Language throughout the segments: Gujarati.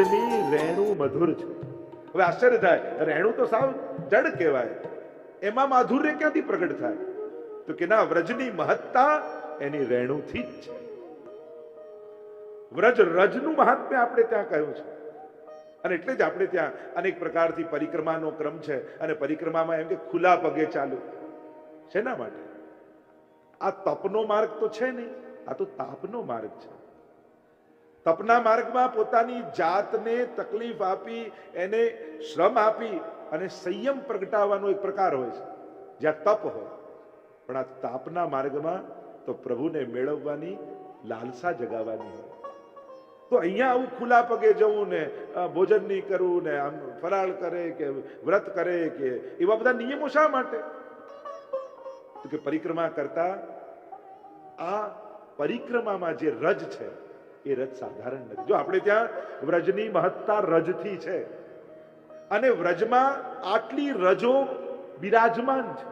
વ્રજની રેણું મધુર છે. હવે આશ્ચર્ય થાય, રેણું તો સાવ જડ કહેવાય. એમાં માધુર્ય ક્યાંથી પ્રગટ થાય? તો કે ના, વ્રજની મહત્તા એની રેણુથી જ છે. વ્રજ રજનું મહાત્મ્ય આપણે ત્યાં કહ્યું છે. અને એટલે જ આપણે ત્યાં અનેક પ્રકારથી પરિક્રમાનો ક્રમ છે અને પરિક્રમામાં એમ કે ખુલ્લા પગે ચાલુ. શેના માટે? આ તપનો માર્ગ તો છે નહીં, આ તો તાપનો માર્ગ છે. તપના માર્ગમાં પોતાની જાતને તકલીફ આપી, એને શ્રમ આપી અને સંયમ પ્રગટાવવાનો એક પ્રકાર હોય છે. જ્યાં તપ હોય, પણ આ તાપના માર્ગમાં તો પ્રભુને મેળવવાની લાલસા જગાવવાની હોય. તો અહીંયા આવું ખુલ્લા પગે જવું ને ભોજન નહીં કરવું ને, આમ ફરાળ કરે કે વ્રત કરે કે એવા બધા નિયમો શા માટે? તો કે પરિક્રમા કરતા આ પરિક્રમામાં જે રજ છે એ રજ સાધારણ નથી. જો આપણે ત્યાં વ્રજની મહત્તા રજથી છે, અને વ્રજમાં આટલી રજો બિરાજમાન છે.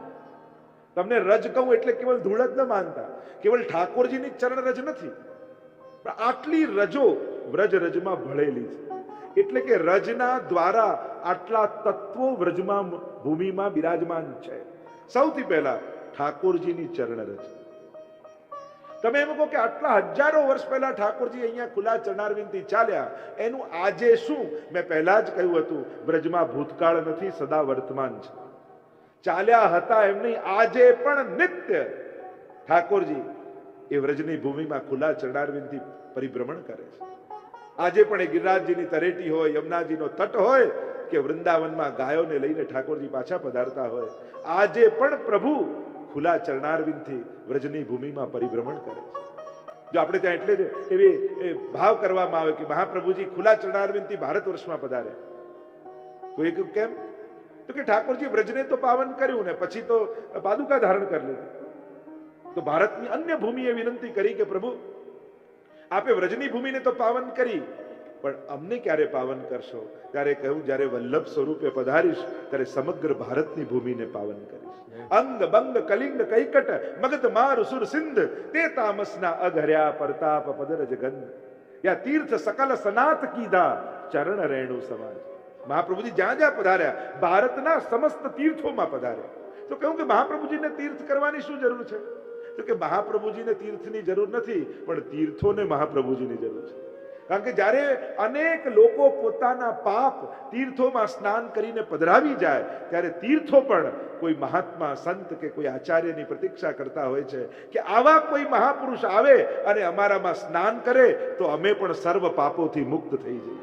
તમને રજ કહું એટલે કેવલ ધૂળ જ ન માનતા, કેવલ ઠાકોરજીની ચરણ રજ નથી. પણ આટલી રજો વ્રજ રજમાં ભળેલી છે. એટલે કે રજના દ્વારા આટલા તત્વો વ્રજમાં ભૂમિમાં બિરાજમાન છે. સૌથી પહેલા ઠાકોરજીની ચરણ રજ. તમે એમ કહો કે આટલા હજારો વર્ષ પહેલા ઠાકોરજી અહીંયા ખુલ્લા ચરણારવિંદથી ચાલ્યા, એનું આજે શું? મેં પહેલા જ કહ્યું હતું વ્રજમાં ભૂતકાળ નથી, સદા વર્તમાન છે. ચાલ્યા હતા એમની આજે પણ નિત્ય. ઠાકોરજી, એ વ્રજની ભૂમિમાં ખુલ્લા ચરણારવિંદથી પરિભ્રમણ કરે છે. આજે પણ એ ગિરિરાજજીની તરેટી હોય, યમુનાજીનો તટ હોય, કે વૃંદાવનમાં ગાયોને લઈને ઠાકોરજી પાછા પધારતા હોય. આજે પણ પ્રભુ ખુલ્લા ચરણારવિંદથી વ્રજની ભૂમિમાં પરિભ્રમણ કરે છે. જો આપણે ત્યાં એટલે જ એવી ભાવ કરવામાં આવે કે મહાપ્રભુજી ખુલ્લા ચરણારવિંદથી ભારત વર્ષમાં પધારે. તો એ કેમ? તો કે ઠાકોરજી વ્રજને તો પાવન કર્યું ને પછી તો પાદુકા ધારણ કરી લીધી. તો ભારતની અન્ય ભૂમિએ વિનંતી કરી કે પ્રભુ, આપે વ્રજની ભૂમિને તો પાવન કરી પણ અમને ક્યારે પાવન કરશો? ત્યારે કહ્યું, જ્યારે વલ્લભ સ્વરૂપે પધારીશ, ત્યારે સમગ્ર ભારતની ભૂમિને પાવન કરીશ. અંગ, બંગ, કલિંગ, કૈકટ, મગધ, માર, સુર, સિંધ, તે તામસના અઘર્યા પરતાપ પદરજ ગંધ યા તીર્થ સકલ સનાથ કીધા, ચરણ રેણુ સમાજ. મહાપ્રભુજી જ્યાં જ્યાં પધાર્યા, ભારતના સમસ્ત તીર્થોમાં પધાર્યા. તો કહ્યું કે મહાપ્રભુજીને તીર્થ કરવાની શું જરૂર છે? તો કે મહાપ્રભુજીને તીર્થની જરૂર નથી, પણ તીર્થોને મહાપ્રભુજીની જરૂર છે. કારણ કે જ્યારે અનેક લોકો પોતાના પાપ તીર્થોમાં સ્નાન કરીને પધરાવી જાય, ત્યારે તીર્થો પણ કોઈ મહાત્મા, સંત કે કોઈ આચાર્યની પ્રતીક્ષા કરતા હોય છે કે આવા કોઈ મહાપુરુષ આવે અને અમારામાં સ્નાન કરે, તો અમે પણ સર્વ પાપોથી મુક્ત થઈ જઈએ.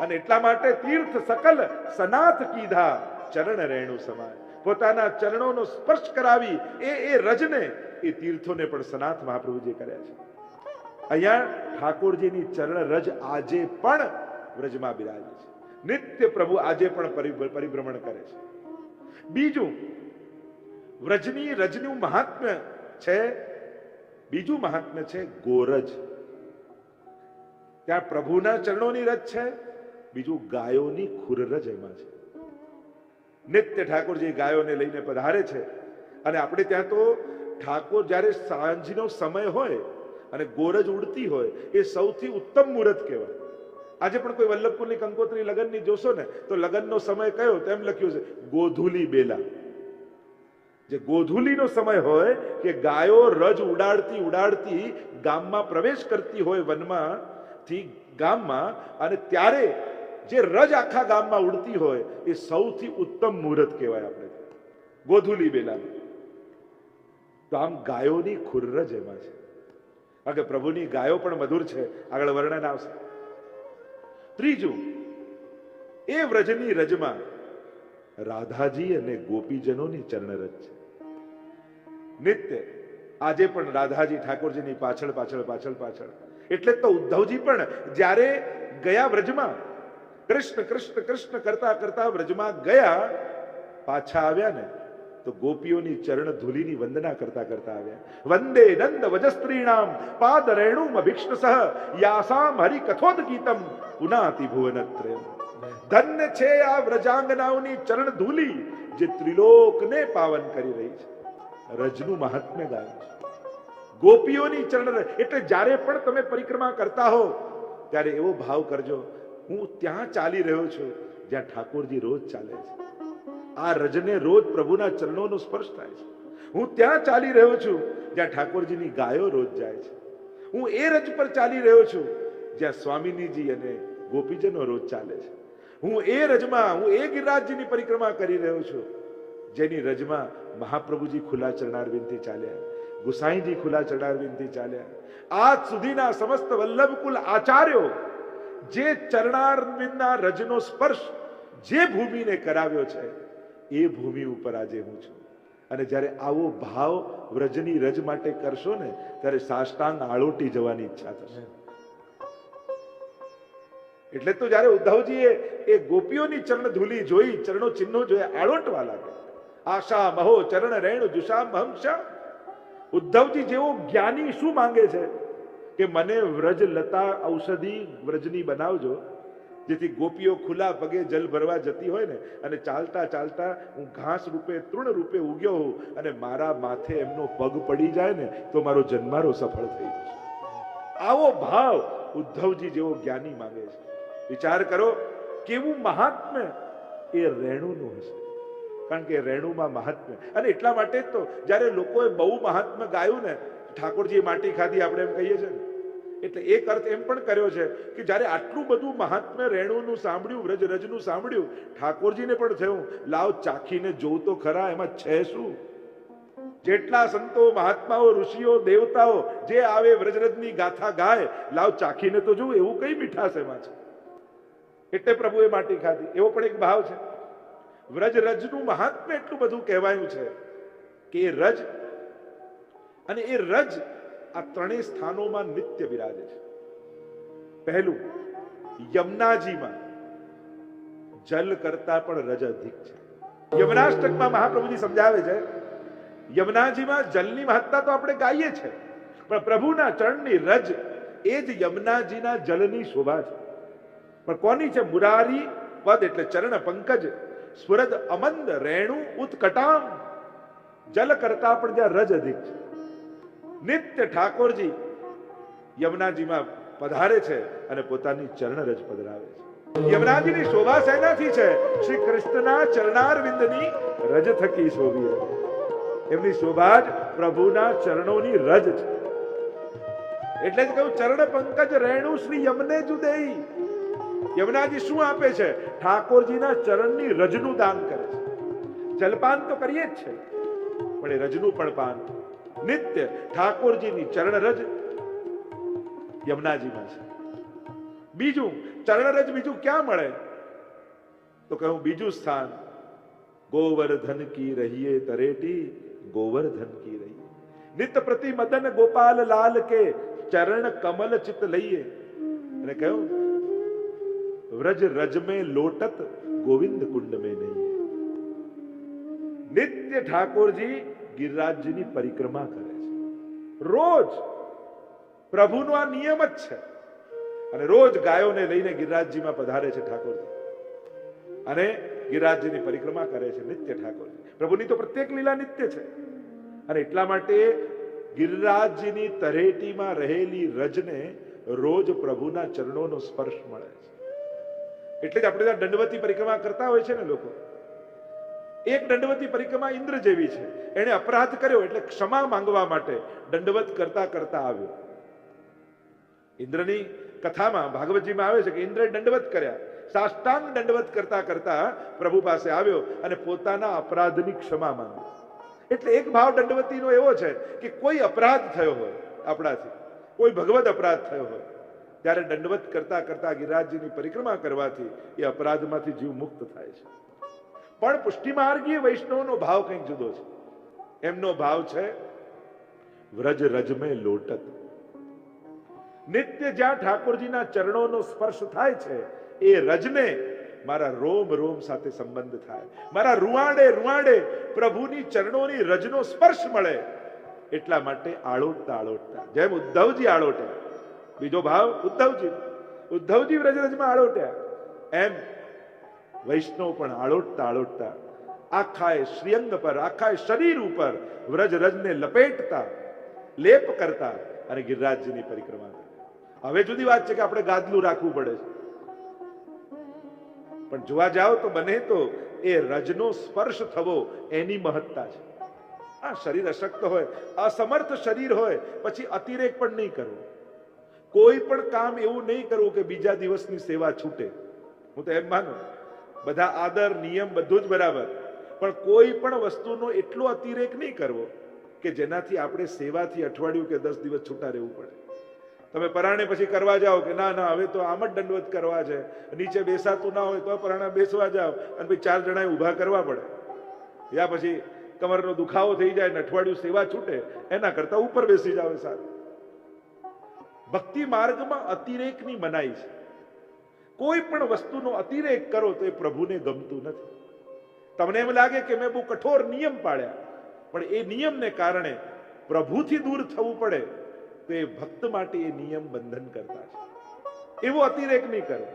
અને એટલા માટે તીર્થ સકલ સનાથ કીધા ચરણ રેણુ સમાય. પોતાના ચરણોનો સ્પર્શ કરાવી એ એ રજને એ તીર્થોને પણ સનાથ મહાપ્રભુજી કર્યા છે. અહીંયા ઠાકોરજીની ચરણ રજ આજે પણ વ્રજમાં બિરાજે છે. નિત્ય પ્રભુ આજે પણ પરિભ્રમણ કરે છે. બીજું, વ્રજની રજનું મહાત્મ્ય છે, બીજું મહાત્મ્ય છે ગોરજ. ત્યાં પ્રભુના ચરણોની રજ છે, બીજું ગાયોની ખુરરજ એમાં છે. નિત્ય ઠાકોરજી ગાયોને લઈને પધારે છે. અને આપણે ત્યાં તો ઠાકોર જ્યારે સાંજનો સમય હોય અને ગોરજ ઉડતી હોય એ સૌથી ઉત્તમ મુહૂર્ત કહેવાય. આજે પણ કોઈ વલ્લભપુરની કંકોત્રી લગ્નની જોશો ને, તો લગ્નનો સમય કયો? તેમ લખ્યું છે, ગોધુલી બેલા. જે ગોધુલીનો સમય હોય કે ગાયો રજ ઉડાડતી ઉડાડતી ગામમાં પ્રવેશ કરતી હોય વનમાં થી ગામમાં, અને ત્યારે જે રજ આખા ગામમાં ઉડતી હોય એ સૌથી ઉત્તમ મુહૂર્ત કહેવાય આપણે. ગોધુલી બેલા તો આમ ગાયોની ખુરરજ એમાં છે. કારણ કે પ્રભુની ગાયો પણ મધુર છે. આગળ વર્ણન આવશે. ત્રીજું, એ વ્રજની રજમાં રાધાજી અને ગોપીજનોની ચરણરજ છે. નિત્ય, આજે પણ રાધાજી ઠાકોરજીની પાછળ પાછળ પાછળ પાછળ. એટલે તો ઉદ્ધવજી પણ જ્યારે ગયા વ્રજમાં, કૃષ્ણ કૃષ્ણ કૃષ્ણ કરતા કરતા વ્રજમાં ગયા, પાછા આવ્યા ને તો ગોપીઓની ચરણ ધૂલીની વંદના કરતા કરતા આવ્યા. વંદે નંદ વજસ્ત્રીણામ પાદ રેણુમ અભિષ્ણ સહ યાસામ હરિ કથોદ ગીતમ પુનાતિ ભુવનત્ર. ધન્ય છે આ વ્રજાંગનાઓની ચરણ ધૂલી જે ત્રિલોકને પાવન કરી રહી છે. રજનું મહાત્મ્ય ગાયું છે. ગોપીઓની ચરણ એટલે જ્યારે પણ તમે પરિક્રમા કરતા હો, ત્યારે એવો ભાવ કરજો, હું ત્યાં ચાલી રહ્યો છું, જ્યાં ઠાકોરજી રોજ ચાલે છે. આ રજને રોજ પ્રભુના ચરણોનો સ્પર્શ થાય છે. હું ત્યાં ચાલી રહ્યો છું, જ્યાં ઠાકોરજીની ગાયો રોજ જાય છે. હું એ રજ પર ચાલી રહ્યો છું, જ્યાં સ્વામિનીજી અને ગોપીજનો રોજ ચાલે છે. હું એ રજમાં, હું એ ગિરિરાજજીની પરિક્રમા કરી રહ્યો છું, જેની રજમાં મહાપ્રભુજી ખુલ્લા ચરણારવિંદથી ચાલ્યા, ગુસાઈજી ખુલ્લા ચરણારવિંદથી ચાલ્યા. આજ સુધીના સમસ્ત વલ્લભકુલ આચાર્યો, જે ચરણારવિંદના રજનો સ્પર્શ, જે ભૂમિને કરાવ્યો છે એ ભૂમિ ઉપર આજે હું છું. અને જ્યારે આવો ભાવ વ્રજની રજ માટે કરશો ને, ત્યારે સાષ્ટાંગ આળોટી જવાની ઈચ્છા થશે. એટલે તો જ્યારે ઉદ્ધવજીએ એ ગોપીઓની ચરણ ધૂલી જોઈ, ચરણો ચિહ્નો જોયા આળોટવા લાગે આશા મહો ચરણ રેણ જુષામ હંસા ઉદ્ધવજી જેવો જ્ઞાની શું માંગે છે? કે મને વ્રજ લતા ઔષધિ વ્રજની બનાવજો. જેથી ગોપીઓ ખુલ્લા પગે જલ ભરવા જતી હોય ને, અને ચાલતા ચાલતા હું ઘાસ રૂપે, તૃણ રૂપે ઉગ્યો હોઉં અને મારા માથે એમનો પગ પડી જાય ને, તો મારો જન્મારો સફળ થઈ જશે. આવો ભાવ ઉદ્ધવજી જેવો જ્ઞાની માંગે છે. વિચાર કરો, કેવું મહાત્મ્ય એ રેણુનું હશે. કારણ કે રેણુમાં મહાત્મ્ય. અને એટલા માટે જ તો જ્યારે લોકોએ બહુ મહાત્મ્ય ગાયું ને, ઠાકોરજીએ માટી ખાધી, આપણે એમ કહીએ છીએ ને એટલે એક અર્થ એમ પણ કર્યો છે કે જ્યારે આટલું બધું મહાત્મ્ય રેણુનું સાંભળ્યું વ્રજ રજનું સાંભળ્યું, ઠાકોરજીને પણ થયું, લાવ ચાખીને જોઉં તો ખરા એમાં છે શું? જેટલા સંતો, મહાત્માઓ, ઋષિઓ, દેવતાઓ જે આવે વ્રજરજની ગાથા ગાય, લાવ ચાખીને તો જોઉં, એવું કઈ મીઠાશ એમાં છે? એટલે પ્રભુએ માટી ખાધી. એવો પણ એક ભાવ છે. વ્રજ રજનું મહાત્મ્ય એટલું બધું કહેવાયું છે કે રજ, અને એ રજ આ ત્રણેય સ્થાનોમાં નિત્ય બિરાજે છે. પહેલું, યમુનાજીમાં જલ કરતા પણ રજ અધિક છે. યમનાષ્ટકમાં મહાપ્રભુજી સમજાવે છે, યમુનાજીમાં જલની મહત્તા તો આપણે ગાઈએ છે, પણ પ્રભુના ચરણની રજ એ જ યમુનાજીના જલની શોભા છે. પણ કોની છે? મુરારી પદ એટલે ચરણ પંકજ સ્વરદ અમંદ રેણુ ઉત્કટામ. જલ કરતા પણ જ્યાં રજ અધિક છે. નિત્ય ઠાકોરજી યમુનાજીમાં પધારે છે અને પોતાની ચરણ રજ પધરાવે છે. યમુનાજીની શોભા શેનાથી છે. શ્રી કૃષ્ણના ચરણારવિંદની રજ થકી શોભી એમની શોભા જ પ્રભુના ચરણોની રજ છે. એટલે જ કહ્યું ચરણ પંકજ રેણુ શ્રી યમને જુદેઈ. યમુનાજી શું આપે છે? ઠાકોરજીના ચરણની રજનું દાન કરે છે. જલપાન તો કરીએ જ છે, પણ એ રજનું પણ પાન नित्य ठाकुर जी चरण रज यमुना जी से बीजू चरण रज बीजू क्या मे तो कहू, बीजू स्थान, गोवर्धन की रहिए तरेटी, गोवर्धन की रहिए। नित प्रति मदन गोपाल लाल के चरण कमल चित लइए। कहू, व्रज रज में लोटत गोविंद कुंड में नहीं नित्य ठाकुर जी ગિરિરાજજીની પરિક્રમા કરે છે. રોજ પ્રભુનો આ નિયમ જ છે. અને રોજ ગાયોને લઈને ગિરિરાજજીમાં પધારે છે ઠાકોરજી. અને ગિરિરાજજીની પરિક્રમા કરે છે નિત્ય ઠાકોરજી. પ્રભુની તો પ્રત્યેક લીલા નિત્ય છે. અને એટલા માટે ગિરિરાજજીની તરેટીમાં રહેલી રજને રોજ પ્રભુના ચરણોનો સ્પર્શ મળે છે. એટલે જ આપણે દંડવતી પરિક્રમા કરતા હોય છે ને લોકો. એક દંડવતી પરિક્રમા ઇન્દ્ર જેવી છે. એણે અપરાધ કર્યો એટલે ક્ષમા માંગવા માટે દંડવત કરતા કરતા આવ્યો. ઇન્દ્રની કથામાં ભાગવતજીમાં આવે છે કે ઇન્દ્રએ દંડવત કર્યા. સાષ્ટાંગ દંડવત કરતા કરતા પ્રભુ પાસે આવ્યો અને પોતાના અપરાધની ક્ષમા માંગી. એટલે એક ભાવ દંડવતીનો એવો છે કે કોઈ અપરાધ થયો હોય આપણાથી, કોઈ ભગવત અપરાધ થયો હોય, ત્યારે દંડવત કરતા કરતા ગિરિરાજજીની પરિક્રમા કરવાથી એ અપરાધમાંથી જીવ મુક્ત થાય છે. પણ પુષ્ટિમાર્ગીય વૈષ્ણવનો ભાવ કંઈક જુદો છે. એમનો ભાવ છે, વ્રજ રજમે લોટત. નિત્ય જ્યાં ઠાકોરજીના ચરણોનો સ્પર્શ થાય છે, એ રજને મારા રોમ રોમ સાથે સંબંધ થાય. મારા રૂવાડે રૂવાડે પ્રભુની ચરણોની રજનો સ્પર્શ મળે. એટલા માટે આળોટતા આળોટતા. જેમ ઉદ્ધવજી આળોટ્યા. બીજો ભાવ ઉદ્ધવજી. ઉદ્ધવજી વ્રજરજમાં આળોટ્યા. એમ વૈષ્ણવ પણ આળોટતા આળોટતા આખાએ શ્રીઅંગ પર, આખાએ શરીર ઉપર વ્રજ રજને લપેટતા, લેપ કરતા અને ગિરિરાજજીની પરિક્રમા હવે જુદી વાત છે કે આપણે ગાદલું રાખવું પડે છે. પણ જોવા જાઓ તો બને તો એ રજનો સ્પર્શ થવો એની મહત્તા છે. આ શરીર અશક્ત હોય, અસમર્થ શરીર હોય, પછી અતિરેક પણ નહીં કરવો. કોઈ પણ કામ એવું નહીં કરવું કે બીજા દિવસની સેવા છૂટે. હું તો એમ માનું. બધા આદર, નિયમ બધું જ બરાબર. પણ કોઈ પણ વસ્તુનો એટલો અતિરેક નહીં કરવો કે જેનાથી આપણે સેવાથી અઠવાડિયું કે દસ દિવસ છૂટા રહેવું પડે. તમે પરાણે પછી કરવા જાઓ કે ના ના, હવે તો આમ જ દંડવત કરવા છે. નીચે બેસાતું ના હોય તો પરાણા બેસવા જાઓ અને પછી ચાર જણાએ ઊભા કરવા પડે. યા પછી કમરનો દુખાવો થઈ જાય ને અઠવાડિયું સેવા છૂટે, એના કરતા ઉપર બેસી જાવ સારું ભક્તિ માર્ગમાં અતિરેકની મનાઈ છે. કોઈ પણ વસ્તુનો અતિરેક કરો તો એ પ્રભુને ગમતું નથી. તમને એમ લાગે કે મેં બહુ કઠોર નિયમ પાડ્યા પણ એ નિયમને કારણે પ્રભુથી દૂર થવું પડે તો એ ભક્ત માટે એ નિયમ બંધન કરતા છે. એવો અતિરેક નહીં કરો.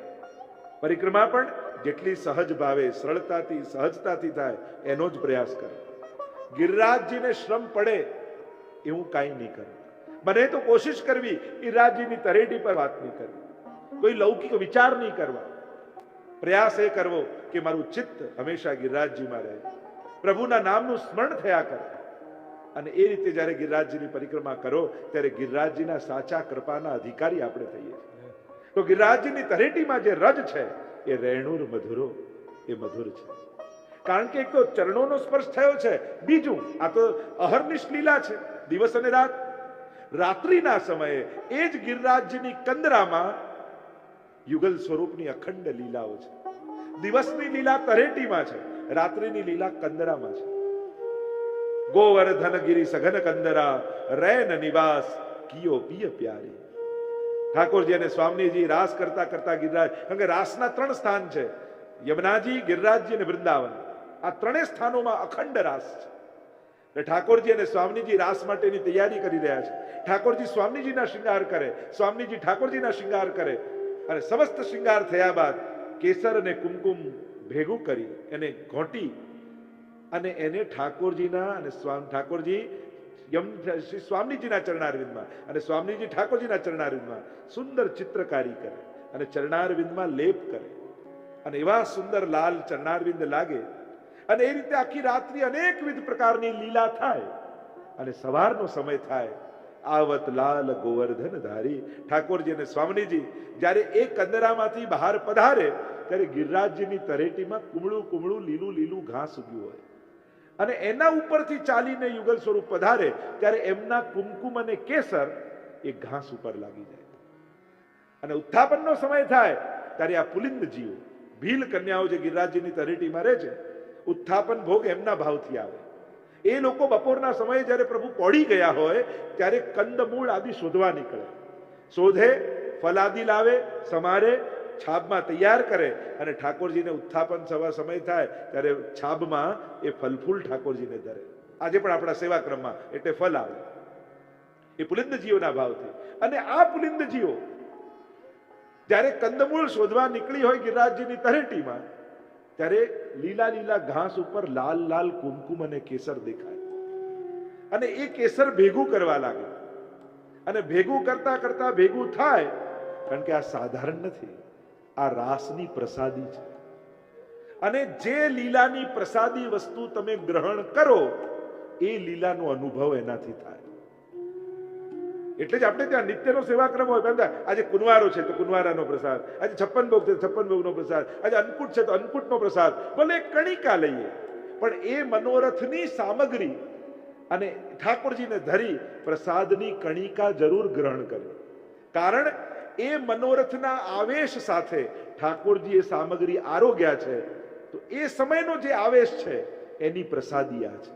પરિક્રમા પણ જેટલી સહજ ભાવે, સરળતાથી, સહજતાથી થાય, એનો જ પ્રયાસ કરો. ગિરિરાજજીને શ્રમ પડે એવું કાંઈ નહીં કરવું બને તો કોશિશ કરવી ગિરિરાજજીની તરેટી પર વાત નહીં કરવી. કોઈ લૌકિક વિચાર નહીં કરવા. પ્રયાસ એ કરવો કે મારું ચિત્ત હંમેશા ગિરિરાજજીમાં રહે. પ્રભુના નામનું સ્મરણ થયા કરે. અને એ રીતે જ્યારે ગિરિરાજજીની પરિક્રમા કરો, ત્યારે ગિરિરાજજીના સાચા કૃપાના અધિકારી આપણે થઈએ. તો ગિરિરાજજીની તરેટીમાં જે રજ છે, એ રેણુર મધુરો, એ મધુર છે. કારણ કે એક તો ચરણોનો સ્પર્શ થયો છે, બીજું આ તો અહર્નિશ લીલા છે, દિવસ અને રાત. રાત્રિના સમયે એ જ ગિરિરાજજીની કંદરામાં યુગલ સ્વરૂપની અખંડ લીલાઓ છે. દિવસની લીલા તરેટીમાં છે, રાત્રિની લીલા કંદરામાં છે. ગોવર્ધન ગિરી સઘન કંદરા, રૈન નિવાસ, કિયો પિય પ્યારી. ઠાકોરજી અને સ્વામીજી રાસ કરતા કરતા ગિરિરાજ, કારણ કે રાસના ત્રણ સ્થાન છે, યમુનાજી, ગિરિરાજજી અને વૃંદાવન. આ ત્રણેય સ્થાનોમાં અખંડ રાસ છે. ઠાકોરજી અને સ્વામીજી રાસ માટેની તૈયારી કરી રહ્યા છે. ઠાકોરજી સ્વામીજીના શિંગાર કરે, સ્વામીજી ઠાકોરજીના શિંગાર કરે અને સમસ્ત શૃંગાર થયા બાદ કેસર અને કુમકુમ ભેગું કરી એને ઘોંટી અને એને ઠાકોરજીના અને સ્વામ ઠાકોરજી યમ શ્રી સ્વામીજીના ચરણારવિંદમાં અને સ્વામીજી ઠાકોરજીના ચરણારવિંદમાં સુંદર ચિત્રકારી કરે અને ચરણારવિંદમાં લેપ કરે. અને એવા સુંદર લાલ ચરણારવિંદ લાગે અને એ રીતે આખી રાત્રિ અનેકવિધ પ્રકારની લીલા થાય અને સવારનો સમય થાય આવત લાલ ગોવર્ધન ધારી ઠાકોરજી અને સ્વામીજી, જ્યારે એ કંદરામાંથી બહાર પધારે, ત્યારે ગિરિરાજજીની તરેટીમાં કુમળું કુમળું લીલું લીલું ઘાસ ઉગ્યું હોય. અને એના ઉપરથી ચાલીને યુગલ સ્વરૂપ પધારે, ત્યારે એમના કુમકુમ અને કેસર એ ઘાસ ઉપર લાગી જાય. અને ઉત્થાપનનો સમય થાય, ત્યારે આ પુલિંદ જીવો ભીલ કન્યાઓ જે ગિરિરાજજીની તરેટીમાં રહે છે, ઉત્થાપન ભોગ એમના ભાવથી આવે. એ લોકો બપોરના સમયે જ્યારે પ્રભુ પડી ગયા હોય, ત્યારે કંદમૂળ આદિ શોધવા નીકળે. શોધે, ફલાદી લાવે, સમારે, છાબમાં તૈયાર કરે અને ઠાકોરજીને ઉત્થાપન સવા સમય થાય, ત્યારે છાબમાં એ ફલફૂલ ઠાકોરજીને ધરે. આજે પણ આપણા સેવાક્રમમાં એટલે ફલ આવે. એ પુલિંદજીઓના ભાવથી. અને આ પુલિંદજીઓ જ્યારે કંદમૂળ શોધવા નીકળી હોય ગિરિરાજજીની તરેટીમાં ત્યારે લીલા લીલા ઘાસ ઉપર લાલ લાલ કુમકુમ અને કેસર દેખાય. અને એ કેસર ભેગું કરવા લાગે. અને ભેગું કરતા કરતા ભેગું થાય, કારણ કે આ સાધારણ નથી. આ રાસની પ્રસાદી છે. અને જે લીલાની પ્રસાદી વસ્તુ તમે ગ્રહણ કરો, એ લીલાનો અનુભવ એનાથી થાય. એટલે જ આપણે ત્યાં નિત્યનો સેવાક્રમ હોય. બધા, આજે કુનવારો છે તો કુનવારાનો પ્રસાદ, આજે છપ્પન ભોગ છે છપ્પન ભોગનો પ્રસાદ, આજે અન્નકૂટ છે તો અન્નકૂટનો પ્રસાદ. ભલે કણિકા લઈએ, પણ એ મનોરથની સામગ્રી અને ઠાકોરજીને ધરી પ્રસાદની કણિકા જરૂર ગ્રહણ કરવી. કારણ એ મનોરથના આવેશ સાથે ઠાકોરજી એ સામગ્રી આરોગ્યા છે, તો એ સમયનો જે આવેશ છે, એની પ્રસાદી આ છે.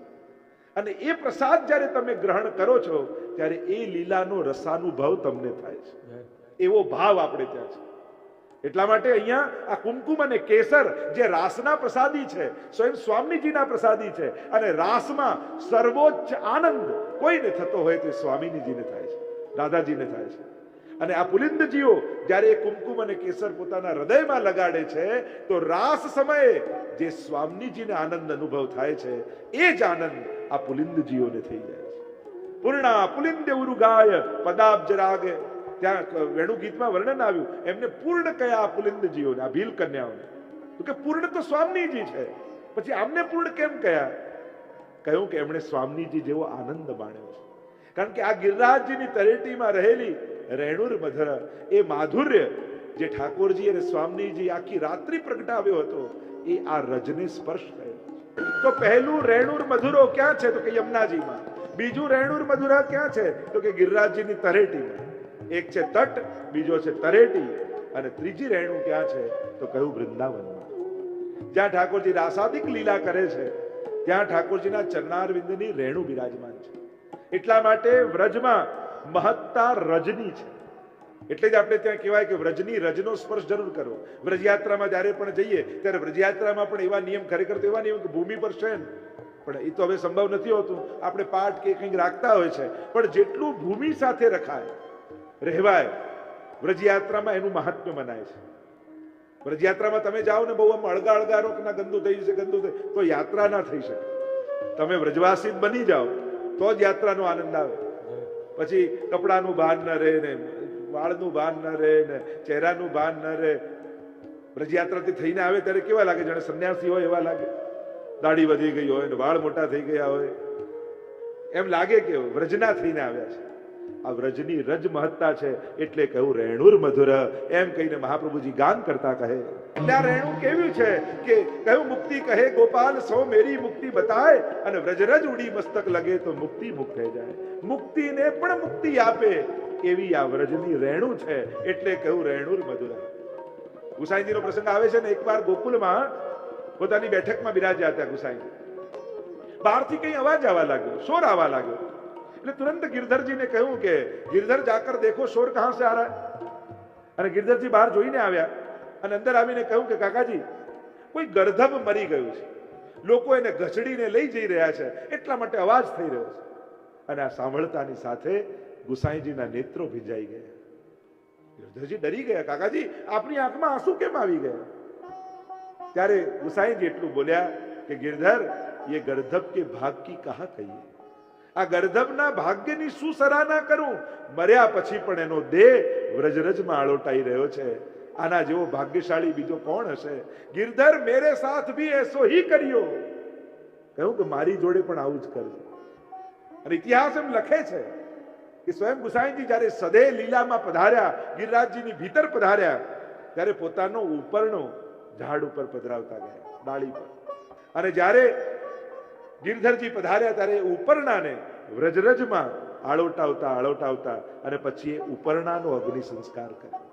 અને એ પ્રસાદ જ્યારે તમે ગ્રહણ કરો છો ત્યારે એ લીલાનો રસાનુભવ તમને થાય છે. એવો ભાવ આપણે ત્યાં છે. એટલા માટે અહીંયા આ કુમકુમ અને કેસર જે રાસના પ્રસાદી છે સ્વયં સ્વામીજીના પ્રસાદી છે અને રાસમાં સર્વોચ્ચ આનંદ કોઈને થતો હોય તો સ્વામીજીને થાય છે દાદાજીને થાય છે. અને આ પુલિંદજીઓ જ્યારે એ કુમકુમ અને કેસર પોતાના હૃદયમાં લગાડે છે તો રાસ સમયે જે સ્વામીજીને આનંદ અનુભવ થાય છે એ જ આનંદ આ પુલિંદજીઓને થઈ જાય છે. પૂર્ણા પુલિંદ ઉરુગાય પદાબ્જ રાગે ત્યાં વેણુ ગીતમાં વર્ણન આવ્યું. એમને પૂર્ણ કયા પુલિંદજીઓને આ ભીલ કન્યાઓને તો કે પૂર્ણ તો સ્વામીજી છે. પછી આમને પૂર્ણ કેમ કયા? કહ્યું કે એમણે સ્વામીજી જેવો આનંદ માણ્યો છે. કારણ કે આ ગિરિરાજજીની તરેટીમાં રહેલી રેણુર મધર, એ માધુર્ય જે ઠાકોરજી અને સ્વામીજી આખી રાત્રિ પ્રગટાવ્યો હતો, એ આ રજને સ્પર્શ થયો તો પહેલું રેણુર મધુરો ક્યાં છે? તો કે યમુનાજીમાં. બીજું રેણુર મધુરા ક્યાં છે? તો કે ગિરિરાજજીની તરેટી એક છે તટ, બીજો છે તરેટી અને ત્રીજી રેણુ ક્યાં છે? તો કહ્યું વૃંદાવનમાં. જ્યાં ઠાકોરજી રાસાદિક લીલા કરે છે, ત્યાં ઠાકોરજીના ચરણારવિંદની રેણુ બિરાજમાન છે. એટલા માટે વ્રજમાં મહત્તા રજની છે. એટલે જ આપણે ત્યાં કહેવાય કે વ્રજની રજનો સ્પર્શ જરૂર કરો. વ્રજયાત્રામાં જ્યારે પણ જઈએ, ત્યારે વ્રજયાત્રામાં પણ એવા નિયમ ખરેખર તો એવા નિયમ કે ભૂમિ પર છે પણ એ તો હવે સંભવ નથી હોતું. આપણે પાઠ કે કંઈક રાખતા હોય છે. પણ જેટલું ભૂમિ સાથે રખાય, રહેવાય, વ્રજયાત્રામાં એનું મહાત્મ્ય મનાય છે. વ્રજયાત્રામાં તમે જાઓ ને બહુ આમ અળગા અળગા રોકના ગંદુ થઈ જશે, ગંદુ થઈ તો યાત્રા ના થઈ શકે. તમે વ્રજવાસી બની જાઓ, તો જ યાત્રાનો આનંદ આવે. પછી કપડાનું ભાન ન રહે ને, વાળનું ભાન ન રહે ને, ચહેરાનું ભાન ન રહે. વ્રજયાત્રાથી થઈને આવે ત્યારે કેવા લાગે? જાણે સંન્યાસી હોય એવા લાગે. દાઢી વધી ગઈ હોય ને વાળ મોટા થઈ ગયા હોય. એમ લાગે કે વ્રજના થઈને આવ્યા છે. આ વ્રજની રજ મહત્તા છે એટલે કહ્યું, રેણુર મધુર. એમ કહીને મહાપ્રભુજી ગાન કરતા કહે. એટલે આ રેણુ કેવું છે કે કહ્યું, મુક્તિ કહે ગોપાલ, સૌ મેરી મુક્તિ બતાય. અને વ્રજરજ ઉડી મસ્તક લગે તો મુક્તિ મુક્ત થઈ જાય. મુક્તિને પણ મુક્તિ આપે એવી આ વ્રજની રેણુ છે એટલે કહ્યું, રેણુર મધુર. ગુસાઈજીનો પ્રસંગ આવે છે ને એકવાર ગોકુલમાં પોતાની બેઠકમાં બિરાજ્યા હતા ગુસાઈ. બહારથી કઈ અવાજ આવવા લાગ્યો, શોર આવવા લાગ્યો. એટલે તુરંત ગિરધરજીને કહ્યું કે, ગિરધર, જાકર દેખો, શોર કહાં સે આ રહા અને ગિરધરજી બહાર જોઈને આવ્યા અને અંદર આવીને કહ્યું કે, કાકાજી, કોઈ ગર્ધબ મરી ગયું છે. લોકો એને ઘસડીને લઈ જઈ રહ્યા છે. એટલા માટે અવાજ થઈ રહ્યો છે. અને આ સાંભળતાની સાથે ગુસાઈજીના નેત્રો ભીંજાઈ ગયા. ગિરધરજી ડરી ગયા, કાકાજી, આપની આંખમાં આંસુ કેમ આવી ગયા? ત્યારે ગુસાઈજી એટલું બોલ્યા કે गिरधर ये गर्धब के भाग की कहा कहिए આ ગર્ધબના ભાગ્યની શું સરાહના કરું મર્યા પછી પણ એનો દેહ વ્રજરજમાં આળોટાઈ રહ્યો છે આના જેવો ભાગ્યશાળી બીજો કોણ હશે ગિરધર મેરે સાથ ભી એસો હી કર્યો કહ્યું કે મારી જોડે પણ આવું જ કરજો અને ઇતિહાસ એમ લખે છે કે સ્વયં ગુસાઈજી જ્યારે સદે લીલામાં પધાર્યા ગિરિરાજજીની ભીતર પધાર્યા ત્યારે પોતાનો ઉપરનો ઝાડ ઉપર પધરાવતા ગયા, ડાળી પર. અને જ્યારે ગિરધરજી પધાર્યા ત્યારે ઉપરણાને વ્રજરજમાં આળોટાવતા આળોટાવતા અને પછી એ ઉપરણાનો અગ્નિ સંસ્કાર કર્યો.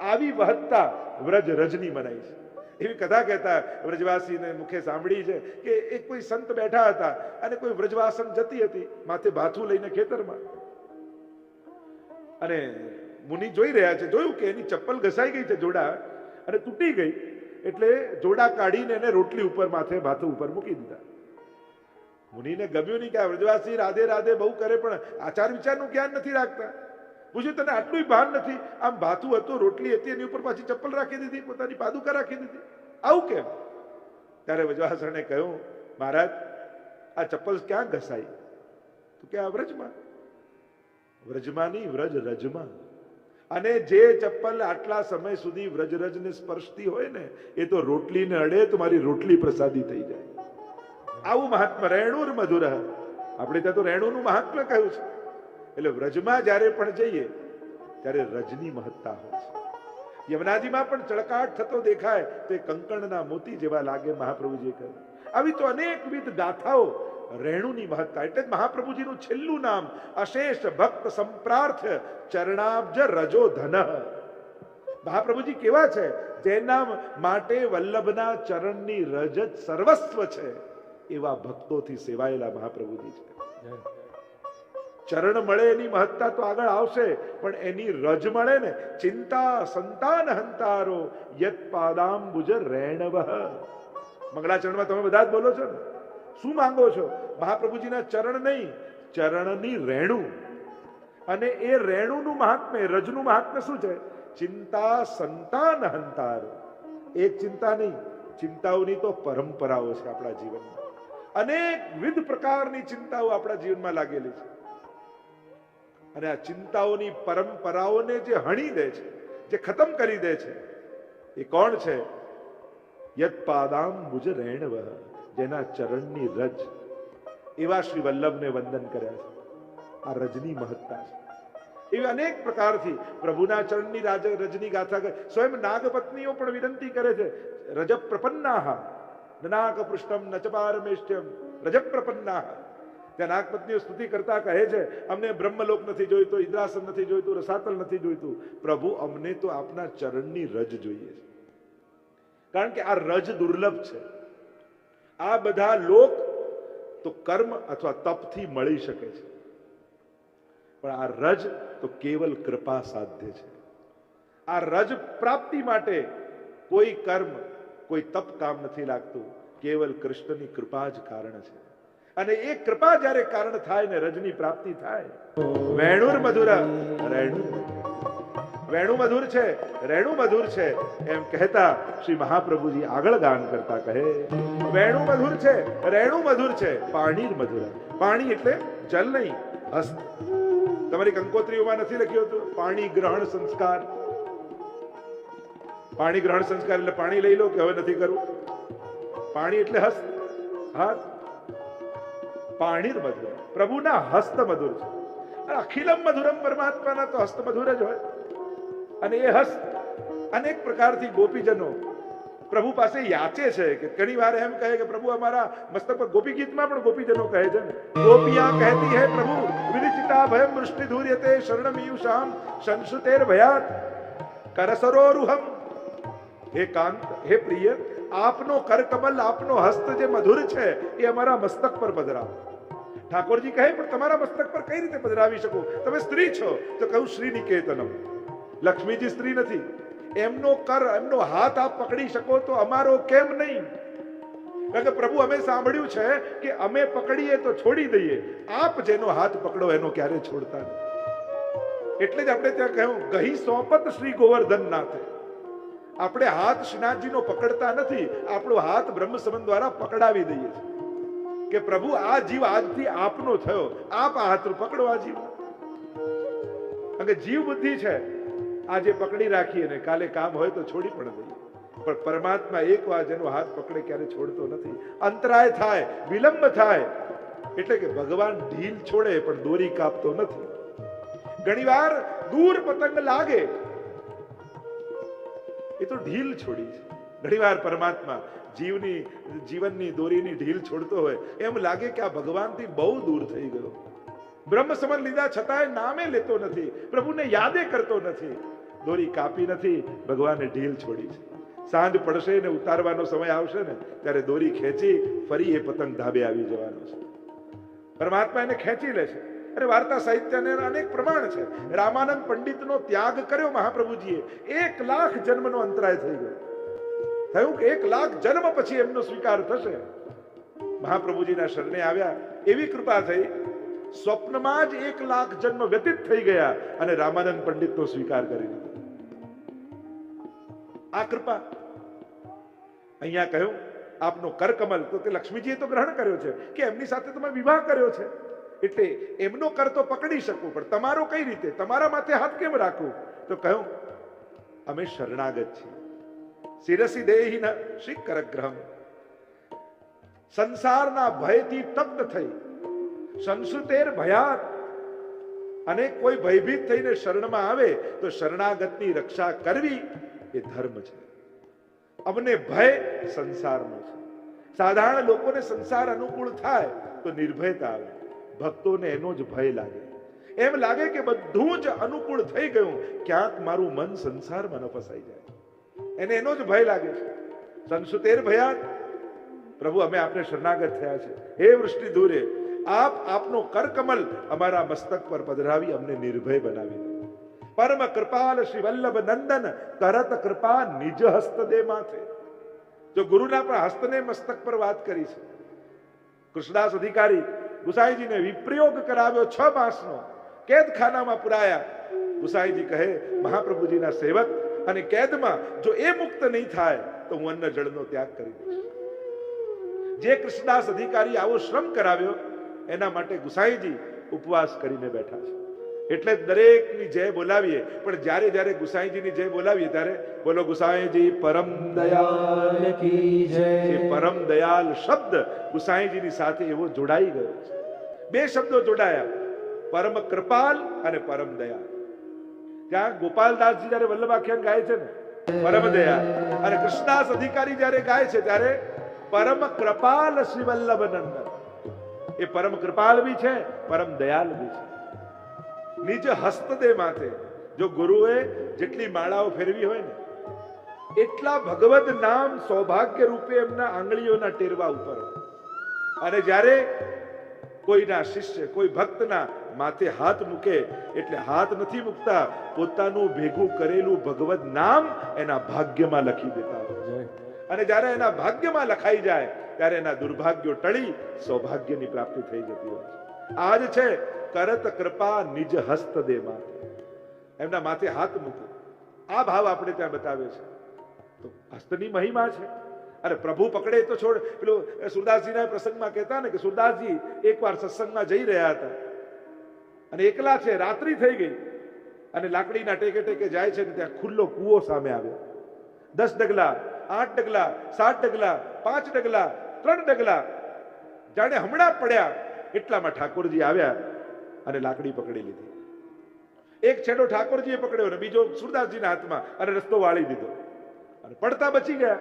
આવી વહત્તા વ્રજ રજની મનાઈ છે. એવી કથા કહેતા વ્રજવાસીને મુખે સાંભળી છે કે એક કોઈ સંત બેઠા હતા અને કોઈ વ્રજવાસન જતી હતી, માથે ભાથું લઈને ખેતરમાં. અને મુનિ જોઈ રહ્યા છે, જોયું કે એની ચપ્પલ ઘસાઈ ગઈ છે જોડા, અને તૂટી ગઈ. એટલે જોડા કાઢીને એને રોટલી ઉપર માથે ભાથું ઉપર મૂકી દીધા. મુનિને ગમ્યું નહીં કે આ વ્રજવાસી રાધે રાધે બહુ કરે, પણ આચાર વિચારનું જ્ઞાન નથી રાખતા. પૂછ્યું તને આટલું ભાન નથી? આમ ભાથું હતું, રોટલી હતી, એની ઉપર પાછી ચપ્પલ રાખી દીધી, પોતાની પાદુકા રાખી દીધી. આવું કેમ? ત્યારે વજવાસણે કહ્યું, મહારાજ, આ ચપ્પલ ક્યાં ઘસાઈ? તો કે આ વ્રજમાં. વ્રજમાં નહીં વ્રજ રજમાં. અને જે ચપ્પલ આટલા સમય સુધી વ્રજરજને સ્પર્શતી હોય ને, એ તો રોટલીને અડે તો મારી રોટલી પ્રસાદી થઈ જાય. આવું મહાત્મા રેણુર મધુર આપણે ત્યાં તો રેણુનું મહાત્મ્ય કહ્યું છે. એટલે વ્રજમાં જ્યારે પણ જઈએ, ત્યારે રજની મહત્તા હોય છે. યમુનાજીમાં પણ ચળકાટ થતો દેખાય, તો એ કંકણના મોતી જેવા લાગે મહાપ્રભુજીએ કહ્યું. આવી તો અનેકવિધ ગાથાઓ રેણુની મહત્તા એટલે મહાપ્રભુજીનું છેલ્લું નામ. અશેષ ભક્ત સંપ્રાર્થ ચરણાબ્જ રજો ધન મહાપ્રભુજી કેવા છે? જેના માટે વલ્લભના ચરણની રજત સર્વસ્વ છે. એવા ભક્તોથી સેવાયેલા મહાપ્રભુજી છે. ચરણ મળે એની મહત્તા તો આગળ આવશે, પણ એની રજ મળે ને ચિંતા સંતાન હંતારો યત પાદાંબુજ રેણવ. મંગળાચરણમાં તમે બધા જ બોલો છો ને? શું માંગો છો? મહાપ્રભુજીના ચરણ નહીં, ચરણની રેણું. અને એ રેણુનું મહાત્મ્ય રજનું મહાત્મ્ય શું છે? ચિંતા સંતાન હંતાર. એક ચિંતા નહીં, ચિંતાઓની તો પરંપરાઓ છે આપણા જીવનમાં. અનેક વિવિધ પ્રકારની ચિંતાઓ આપણા જીવનમાં લાગેલી છે. અને આ ચિંતાઓની પરંપરાઓને જે હણી દે છે, જે ખતમ કરી દે છે, એ કોણ છે? યત પાદામ મુજ રેણવ. જેના ચરણની રજ એવા શ્રી વલ્લભને વંદન કર્યા છે. આ રજની મહત્તા છે. એવી અનેક પ્રકારથી પ્રભુના ચરણની રાજ રજની ગાથા કરે સ્વયં નાગપત્નીઓ પણ વિનંતી કરે છે. રજ પ્રપન્નાહ નાક પૃષ્ઠમ નચપારમેષ્ટ્યમ રજ પ્રપન્નાહ ત્યાં નાગપત્નીઓ સ્તુતિ કરતા કહે છે, અમને બ્રહ્મલોક નથી જોઈતો ઇદ્રાસન નથી જોઈતું, રસાતલ નથી જોઈતું. પ્રભુ, અમને તો આપના ચરણની રજ જોઈએ છે. કારણ કે આ રજ દુર્લભ છે. આ બધા લોક તો કર્મ અથવા તપથી મળી શકે છે. પણ આ રજ તો કેવલ કૃપા સાધ્ય છે. આ રજ પ્રાપ્તિ માટે કોઈ કર્મ, કોઈ તપ કામ નથી લાગતું. કેવલ કૃષ્ણની કૃપા જ કારણ છે. અને એ કૃપા જ્યારે કારણ થાય ને રજની પ્રાપ્તિ થાય, વેણુર મધુર રેણુ વેણુ મધુર છે, રેણું મધુર છે. એમ કહેતા શ્રી મહાપ્રભુજી આગળ ગાન કરતા કહે, વેણું મધુર છે, રેણું મધુર છે પાણી મધુર. પાણી એટલે જલ નહીં, હસ્ત. તમારી કંકોત્રીઓમાં નથી લખ્યું હતું? પાણી ગ્રહણ સંસ્કાર. પાણી ગ્રહણ સંસ્કાર એટલે પાણી લઈ લો કે હવે નથી કરવું? પાણી એટલે હસ્ત, હાથ. પાણી મધુર. પ્રભુના હસ્ત મધુર છે. અખિલમ મધુરમ પરમાત્માના તો હસ્ત મધુર જ હોય. અને એ હસ્ત અનેક પ્રકારથી ગોપીજનો પ્રભુ પાસે યાચે છે કે ઘણી વાર એમ કહે કે પ્રભુ અમારા મસ્તક પર ગોપી ગીતમાં પણ ગોપીજનો કહે છે ગોપિયા કહેતી હે પ્રભુ, વિનિચિતા ભયમ વૃષ્ટિ ધૂર્યતે શરણમીયુષામ સંસુતેર ભયાત કરસરોરુહમ હે કાંત, હે પ્રિય, આપનો કરકમલ આપનો હસ્ત જે મધુર છે, એ અમારા મસ્તક પર પધરાવો. ઠાકોરજી કહે, પણ તમારા મસ્તક પર કઈ રીતે પધરાવી શકું? તમે સ્ત્રી છો, તો કહું શ્રી નિકેતનમ લક્ષ્મીજી સ્ત્રી નથી. એમનો કર, એમનો હાથ આપ પકડી શકો તો અમારો કેમ નહીં? કારણ કે પ્રભુ અમે સાંભળ્યું છે કે અમે પકડીએ તો છોડી દઈએ. આપ જેનો હાથ પકડો એનો ક્યારે છોડતા નહીં? એટલે જ આપણે ત્યાં કહ્યું, ગહી સોંપત શ્રી ગોવર્ધન નાથે આપણે હાથ શ્રીનાથજીનો પકડતા નથી, આપણો હાથ બ્રહ્મ સંબંધ દ્વારા પકડાવી દઈએ છીએ. કે પ્રભુ, આ જીવ આજથી આપનો થયો. આપ આ હાથ પકડો આ જીવ કારણ કે જીવ બુદ્ધિ છે. આજે પકડી રાખીએ ને કાલે કામ હોય તો છોડી પણ દઈએ. પણ પરમાત્મા એક વાર હાથ પકડે ક્યારે છોડતો નથી. અંતરાય થાય, વિલંબ થાય. એટલે કે ભગવાન ઢીલ છોડે પણ દોરી કાપતો નથી. ઘણીવાર દૂર પતંગ લાગે. એ તો ઢીલ છોડી છે. ઘણીવાર પરમાત્મા જીવની, જીવનની દોરીની ઢીલ છોડતો હોય. એમ લાગે કે આ ભગવાનથી બહુ દૂર થઈ ગયો. બ્રહ્મ સમન લીધા છતાંય નામે લેતો નથી, પ્રભુને યાદે કરતો નથી. દોરી કાપી નથી, ભગવાને ઢીલ છોડી છે. સાંજ પડશે ને ઉતારવાનો સમય આવશે ને, ત્યારે દોરી ખેંચી ફરી એ પતંગ ધાબે આવી જવાનો છે. પરમાત્મા એને ખેંચી લે છે. અરે વાર્તા સાહિત્યને અનેક પ્રમાણ છે. રામાનંદ પંડિતનો ત્યાગ કર્યો મહાપ્રભુજીએ. એક લાખ જન્મનો અંતરાય થઈ ગયો. થયું કે એક લાખ જન્મ પછી એમનો સ્વીકાર થશે? મહાપ્રભુજીના શરણે આવ્યા. એવી કૃપા થઈ સ્વપ્નમાં જ એક લાખ જન્મ વ્યતીત થઈ ગયા અને રામાનંદ પંડિતનો સ્વીકાર કરી લીધો. આ કૃપા. અહીંયા કહ્યું, આપનો કરકમલ, તો કે લક્ષ્મીજીએ તો ગ્રહણ કર્યો છે, કે એમની સાથે તમે વિવાહ કર્યો છે. એટલે એમનો કર તો પકડી શકું, પણ તમારો કઈ રીતે? તમારા માથે હાથ કેમ રાખું? તો કહ્યું, અમે શરણાગત છીએ. શિરસી દેહીન શ્રી કરગ્રહમ સંસારના ભયથી તપ્ત થઈ સંસુતેર ભયાત. અને કોઈ ભયભીત થઈને શરણમાં આવે તો શરણાગતની રક્ષા કરવી એ ધર્મ છે. અમને ભય સંસારનો છે. સાધારણ લોકોને સંસાર અનુકૂળ થાય તો નિર્ભયતા આવે. ભક્તોને એનો જ ભય લાગે. એમ લાગે કે બધું જ અનુકૂળ થઈ ગયું, ક્યાંક મારું મન સંસારમાં ન ફસાઈ જાય. એને એનો જ ભય લાગે છે. સંસુતેર ભયાત. પ્રભુ, અમે આપણે શરણાગત થયા છે. હે વૃષ્ટિ ધૂરે આપ આપનો કરકમલ અમારા મસ્તક પર પધરાવી અમને નિર્ભય બનાવી પરમ કૃપાલ શ્રી વલ્લભ નંદન, તરત કૃપા નિજ હસ્ત દે માથે. જો ગુરુના પણ હસ્તને મસ્તક પર વાત કરી છે, કૃષ્ણદાસ અધિકારી ગુસાઈજીને વિપ્રયોગ કરાવ્યો છ માસનો, કેદખાનામાં પુરાયા. ગુસાઈજી કહે, મહાપ્રભુજીના સેવક અને કેદમાં જો એ મુક્ત નહીં થાય, તો હું અન્ન જળનો ત્યાગ કરી દઈશ. જે કૃષ્ણદાસ અધિકારી આવો શ્રમ કરાવ્યો એના માટે ગુસાઈજી ઉપવાસ કરીને બેઠા છે. એટલે દરેકની જય બોલાવીએ, પણ જ્યારે જ્યારે ગુસાઈજીની જય બોલાવીએ ત્યારે બોલો ગુસાઈજી, પરમ દયાલ કી જય. પરમ દયાલ શબ્દ ગુસાઈજીની સાથે એવો જોડાઈ ગયો છે. બે શબ્દો જોડાયા, પરમ કૃપાલ અને પરમ દયાલ. ત્યાં ગોપાલદાસજી જ્યારે વલ્લભાખ્યાન ગાય છે ને, પરમ દયાલ. અને કૃષ્ણદાસ અધિકારી જ્યારે ગાય છે ત્યારે પરમ કૃપાલ શ્રી વલ્લભ નંદન એ પરમ કૃપાલ બી છે, પરમ દયાલ બી છે. નીચે હસ્તદે માથે જો ગુરુએ જેટલી માળાઓ ફેરવી હોય ને, એટલા ભગવત નામ સૌભાગ્ય રૂપે એમના આંગળીઓના ટેરવા ઉપર અને જ્યારે કોઈના શિષ્ય, કોઈ ભક્તના માથે હાથ મૂકે, એટલે હાથ નથી મૂકતા, પોતાનું ભેગું કરેલું ભગવત નામ એના ભાગ્યમાં લખી દેતા જય. અને જ્યારે એના ભાગ્યમાં લખાઈ જાય, ત્યારે એના દુર્ભાગ્યો ટળી, સૌભાગ્યની પ્રાપ્તિ થઈ જતી હોય છે. આજ છે કરત કૃપા નિજ હસ્ત દે એમના માથે હાથ મૂકે. આ ભાવ આપણે ત્યાં બતાવે છે. તો હસ્તની મહિમા છે. અરે પ્રભુ પકડે તો છોડ. પેલું સુરદાસજીના પ્રસંગમાં કહેતા ને કે સુરદાસજી એકવાર સત્સંગમાં જઈ રહ્યા હતા. અને એકલા છે, રાત્રિ થઈ ગઈ. અને લાકડીના ટેકે ટેકે જાય છે ને ત્યાં ખુલ્લો કૂવો સામે આવ્યો. દસ ડગલા આઠ ડગલા, સાત ડગલા, પાંચ ડગલા, ત્રણ ડગલા. જાણે હમણાં પડ્યા, એટલામાં ઠાકોરજી આવ્યા અને લાકડી પકડી લીધી. એક છેડો ઠાકોરજીએ પકડ્યો અને બીજો સુરદાસજીના હાથમાં અને રસ્તો વાળી દીધો. અને પડતા બચી ગયા.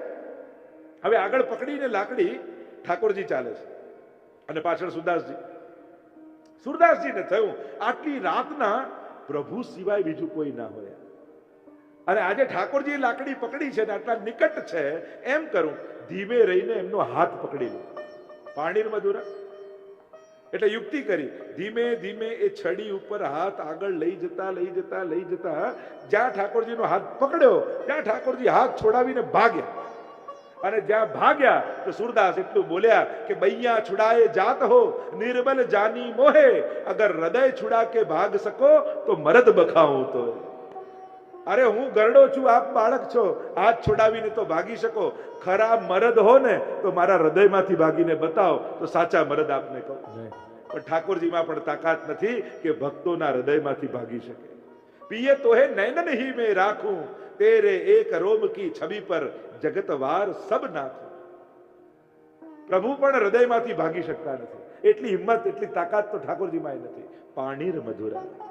હવે આગળ પકડીને લાકડી ઠાકોરજી ચાલે છે. અને પાછળ સુરદાસજી. સુરદાસજીને થયું, આટલી રાતના પ્રભુ સિવાય બીજું કોઈ ના હોય. અને આજે ઠાકોરજી લાકડી પકડી છે ને આટલા નિકટ છે, એમ કરું. ધીમે રહીને એમનો હાથ પકડી લો પાણીર મધુરા. એટલે યુક્તિ કરી. ધીમે ધીમે એ છડી ઉપર હાથ આગળ લઈ જતા લઈ જતા લઈ જતા, જ્યાં ઠાકોરજીનો હાથ પકડ્યો, ત્યાં ઠાકોરજી હાથ છોડાવીને ભાગ્યા. અને જ્યાં ભાગ્યા તો સુરદાસ એટલું બોલ્યા કે બૈયા છુડાએ જાત હો, નિર્બલ જાની મોહે. અગર હૃદય છુડા કે ભાગ સકો તો મરદ બખાઉં તો અરે હું ગરડો છું આપ બાળક છો. હાથ છોડાવીને તો ભાગી શકો. ખરા મરદ હો ને તો મારા હૃદયમાંથી ભાગીને બતાવો તો સાચા મરદ આપને કહું. પણ ઠાકોરજીમાં પણ તાકાત નથી કે ભક્તોના હૃદયમાંથી ભાગી શકે. પિયે તો હે નૈનન હી મેં રાખું તેરે એક રોમ કી છબી પર જગતવાર સબ નાખું. પ્રભુ પણ હૃદયમાંથી ભાગી શકતા નથી. એટલી હિંમત એટલી તાકાત તો ઠાકોરજીમાં નથી. પાણીર મધુરા.